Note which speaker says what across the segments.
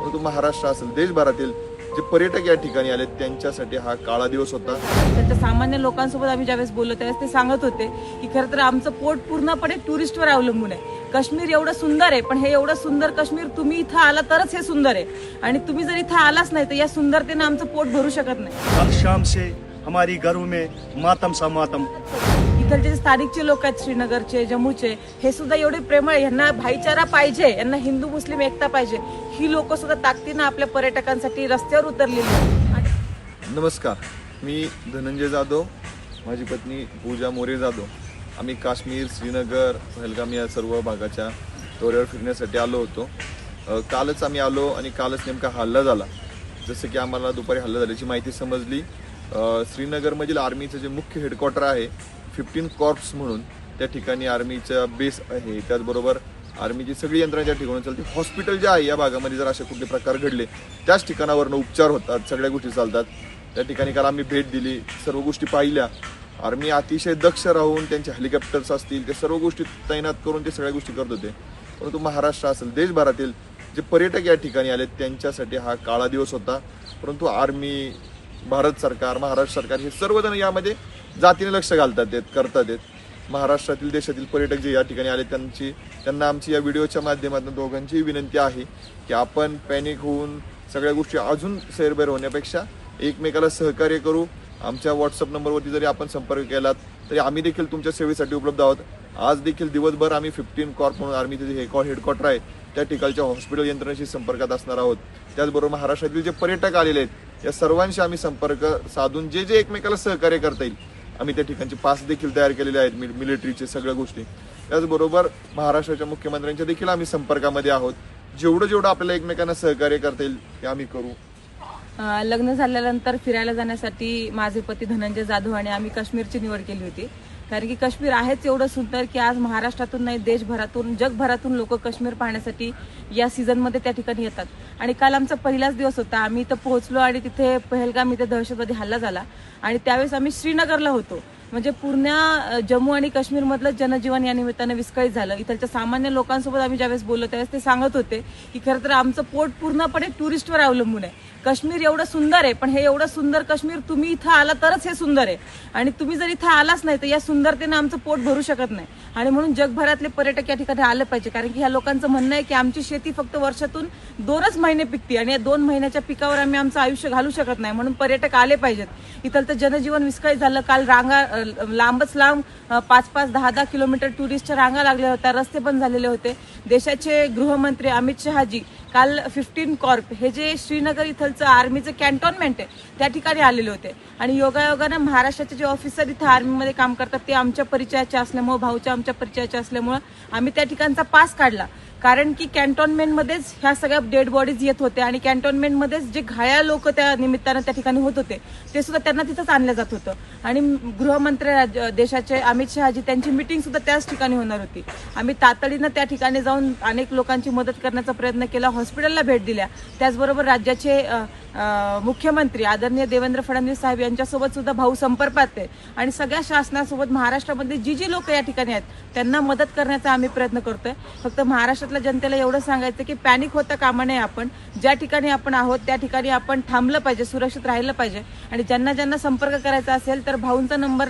Speaker 1: परंतु महाराष्ट्र असेल देशभरातील जे पर्यटक या ठिकाणी आले त्यांच्यासाठी हा काळा दिवस होता.
Speaker 2: त्यांच्या सामान्य लोकांसोबत आम्ही ज्यावेळेस बोललो त्यावेळेस ते सांगत होते की खरं तर आमचं पोट पूर्णपणे टुरिस्टवर अवलंबून आहे. काश्मीर एवढं सुंदर आहे पण हे एवढं सुंदर काश्मीर तुम्ही इथं आला तरच हे सुंदर आहे. आणि तुम्ही जर इथं आलाच नाही तर या सुंदरतेनं आमचं पोट भरू शकत नाही.
Speaker 3: कल शाम से हमारी घरों में मातम सा मातम.
Speaker 2: इथलचे जे स्थानिकचे लोक आहेत श्रीनगरचे जम्मूचे हे सुद्धा एवढे प्रेमळ आहे. यांना भाईचारा पाहिजे यांना हिंदू मुस्लिम एकता पाहिजे. ही लोक सुद्धा ताकदीनं आपल्या पर्यटकांसाठी रस्त्यावर उतरलेली आहेत.
Speaker 1: नमस्कार. मी धनंजय जाधव माझी पत्नी पूजा मोरे जाधव. आम्ही काश्मीर श्रीनगर पहलगाम या सर्व भागाच्या दौऱ्यावर फिरण्यासाठी आलो होतो. कालच आम्ही आलो आणि कालच नेमका हल्ला झाला. जसं की आम्हाला दुपारी हल्ला झाल्याची माहिती समजली. श्रीनगरमधील आर्मीचं जे मुख्य हेडक्वार्टर आहे फिफ्टीन कॉर्प्स म्हणून त्या ठिकाणी आर्मीचा बेस आहे. त्याचबरोबर आर्मीची सगळी यंत्रणा त्या ठिकाणी चालते हॉस्पिटल जे आहे या भागामध्ये जर असे कुठले प्रकार घडले त्याच ठिकाणावरनं उपचार होतात सगळ्या गोष्टी चालतात. त्या ठिकाणी काल आम्ही भेट दिली सर्व गोष्टी पाहिल्या. आर्मी अतिशय दक्ष राहून त्यांचे हेलिकॉप्टर्स असतील त्या सर्व गोष्टी तैनात करून ते सगळ्या गोष्टी करत होते. परंतु महाराष्ट्र असेल देशभरातील जे पर्यटक या ठिकाणी आले त्यांच्यासाठी हा काळा दिवस होता. परंतु आर्मी भारत सरकार महाराष्ट्र सरकार हे सर्वजण यामध्ये जातीने लक्ष घालतात आहेत करतात आहेत महाराष्ट्रातील देशातील पर्यटक जे या ठिकाणी आले त्यांची त्यांना आमची या व्हिडिओच्या माध्यमातून दोघांची विनंती आहे की आपण पॅनिक होऊन सगळ्या गोष्टी अजून सैरभैर होण्यापेक्षा एकमेकाला सहकार्य करू. आमच्या व्हॉट्सअप नंबरवरती जरी आपण संपर्क केलात तरी आम्ही देखील तुमच्या सेवेसाठी उपलब्ध आहोत. आज देखील दिवसभर आम्ही फिफ्टीन कॉर्प म्हणून आर्मीचे जे हेडक्वार्टर आहे त्या ठिकाणच्या हॉस्पिटल यंत्रणेशी संपर्कात असणार आहोत. त्याचबरोबर महाराष्ट्रातील जे पर्यटक आलेले आहेत या सर्वांशी आम्ही संपर्क साधून जे जे एकमेकाला सहकार्य करता येईल आम्ही त्या ठिकाणचे पास देखील तयार केलेले आहेत मिल- मिलिटरीचे सगळ्या गोष्टी. त्याचबरोबर महाराष्ट्राच्या मुख्यमंत्र्यांच्या देखील आम्ही संपर्कामध्ये आहोत. जेवढं जेवढं आपल्याला एकमेकांना सहकार्य करता येईल ते आम्ही करू.
Speaker 2: लग्न झाल्यानंतर फिरायला जाण्यासाठी माझे पती धनंजय जाधव आणि आम्ही काश्मीरची निवड केली होती. कारण की काश्मीर आहेच एवढं सुंदर की आज महाराष्ट्रातून नाही देशभरातून जगभरातून लोक काश्मीर पाहण्यासाठी या सीझनमध्ये त्या ठिकाणी येतात. आणि काल आमचा पहिलाच दिवस होता. आम्ही इथं पोहोचलो आणि तिथे पहलगाम इथे दहशतवादी हल्ला झाला. आणि त्यावेळेस आम्ही श्रीनगरला होतो. म्हणजे पूर्ण जम्मू आणि काश्मीरमधलं जनजीवन या निमित्तानं विस्कळीत झालं. इथलच्या सामान्य लोकांसोबत आम्ही ज्यावेळेस बोललो त्यावेळेस ते सांगत होते की खरं तर आमचं पोट पूर्णपणे टुरिस्टवर अवलंबून आहे. काश्मीर एवढं सुंदर आहे पण हे एवढं सुंदर काश्मीर तुम्ही इथं आला तरच हे सुंदर आहे. आणि तुम्ही जर इथं आलाच नाही तर या सुंदरतेनं आमचं पोट भरू शकत नाही. आणि म्हणून जगभरातले पर्यटक या ठिकाणी आले पाहिजे कारण की ह्या लोकांचं म्हणणं आहे की आमची शेती फक्त वर्षातून दोनच महिने पिकते आणि या दोन महिन्याच्या पिकावर आम्ही आमचं आयुष्य घालू शकत नाही. म्हणून पर्यटक आले पाहिजेत. इथलं तर जनजीवन विस्कळीत झालं. काल रांगा लांबच लांब पाच पाच दहा दहा किलोमीटर टुरिस्टच्या रांगा लागल्या होत्या रस्ते बंद झालेले होते. देशाचे गृहमंत्री अमित शहाजी काल फिफ्टीन कॉर्प हे जे श्रीनगर इथलचं आर्मीचं कॅन्टोनमेंट आहे त्या ठिकाणी आलेले होते. आणि योगायोगानं महाराष्ट्राचे जे ऑफिसर इथं आर्मीमध्ये काम करतात ते आमच्या परिचयाचे असल्यामुळं भाऊच्या आमच्या परिचयाचे असल्यामुळं आम्ही त्या ठिकाणचा पास काढला. कारण की कॅन्टोनमेंटमध्येच ह्या सगळ्या डेड बॉडीज येत होत्या आणि कॅन्टोनमेंटमध्येच जे घायाळ लोक त्या निमित्तानं त्या ठिकाणी होत होते ते सुद्धा त्यांना तिथंच आणलं जात होतं. आणि गृहमंत्री देशाचे अमित शहाजी त्यांची मिटिंग सुद्धा त्याच ठिकाणी होणार होती. आम्ही तातडीनं त्या ठिकाणी जाऊन अनेक लोकांची मदत करण्याचा प्रयत्न केला. हॉस्पिटलला भेट दिल्या. त्याचबरोबर राज्याचे मुख्यमंत्री आदरणीय देवेंद्र फडणवीस साहेब यांच्यासोबत सुद्धा भाऊ संपर्कात आहे. आणि सगळ्या शासनासोबत महाराष्ट्रामध्ये जी जी लोक या ठिकाणी आहेत त्यांना मदत करण्याचा आम्ही प्रयत्न करतोय. फक्त महाराष्ट्रातल्या जनतेला एवढं सांगायचं की पॅनिक होता कामा नये आपण. ज्या ठिकाणी आपण आहोत त्या ठिकाणी आपण थांबलं पाहिजे सुरक्षित राहिलं पाहिजे. आणि ज्यांना ज्यांना संपर्क करायचा असेल तर भाऊंचा नंबर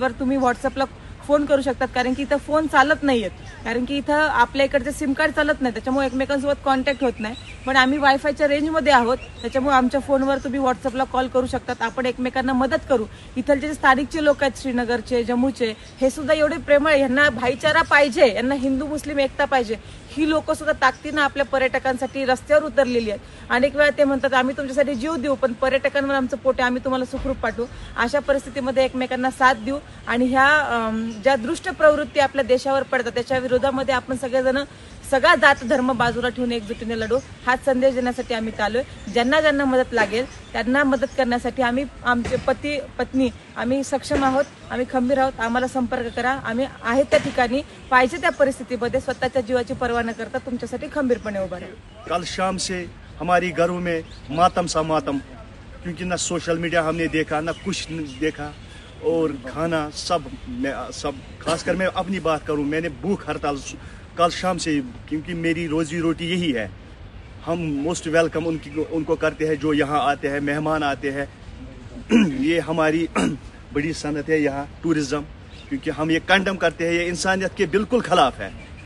Speaker 2: वर तुम्ही व्हॉट्सअपला फोन करू शकतात कारण की इथं फोन चालत नाही आहेत कारण की इथं आपल्या इकडचे सिम कार्ड चालत नाही त्याच्यामुळे एकमेकांसोबत कॉन्टॅक्ट होत नाही. पण आम्ही वायफायच्या रेंजमध्ये आहोत त्याच्यामुळे आमच्या फोनवर तुम्ही व्हॉट्सअपला कॉल करू शकतात. आपण एकमेकांना मदत करू. इथलचे जे स्थानिकचे लोक आहेत श्रीनगरचे जम्मूचे हे सुद्धा एवढे प्रेमळ यांना भाईचारा पाहिजे यांना हिंदू मुस्लिम एकता पाहिजे. ही लोक सुद्धा ताकदीनं आपल्या पर्यटकांसाठी रस्त्यावर उतरलेली आहेत. अनेक वेळा ते म्हणतात आम्ही तुमच्यासाठी जीव देऊ पण पर्यटकांवर आमचं पोटे आम्ही तुम्हाला सुखरूप पाठवू. अशा परिस्थितीमध्ये एकमेकांना साथ देऊ आणि ह्या ज्या दृष्ट प्रवृत्ती आपल्या देशावर पडतात त्याच्या विरोधामध्ये आपण सगळेजण सगळा जात धर्म बाजूला ठेवून एकजुटीने लढू. हा संदेश देण्यासाठी आम्ही आलोय ज्यांना ज्यांना मदत लागेल त्यांना मदत करण्यासाठी आम्ही आमचे पती पत्नी आम्ही सक्षम आहोत आम्ही खंबीर आहोत. आम्हाला संपर्क करा. आम्ही आहे त्या ठिकाणी. पाहिजे त्या परिस्थितीमध्ये स्वतःच्या जीवाची पर्वा न करता तुमच्यासाठी खंबीरपणे उभा राहू.
Speaker 3: कल शाम से हमारी घरों में मातम सा मातम क्योंकि ना सोशल मीडिया हमने देखा ना कुछ देखा और खाना सब मैं सब खासकर मैं अपनी बात करूं मैंने भूख हड़ताल कल शाम से क्योंकि मेरी रोजी रोटी यही है हम मोस्ट वेलकम उनकी उनको करते हैं जो यहाँ आते हैं मेहमान आते हैं ये हमारी बड़ी सनत है यहाँ टूरिज़्म क्योंकि हम ये कंडम करते हैं ये इंसानियत के बिल्कुल खिलाफ है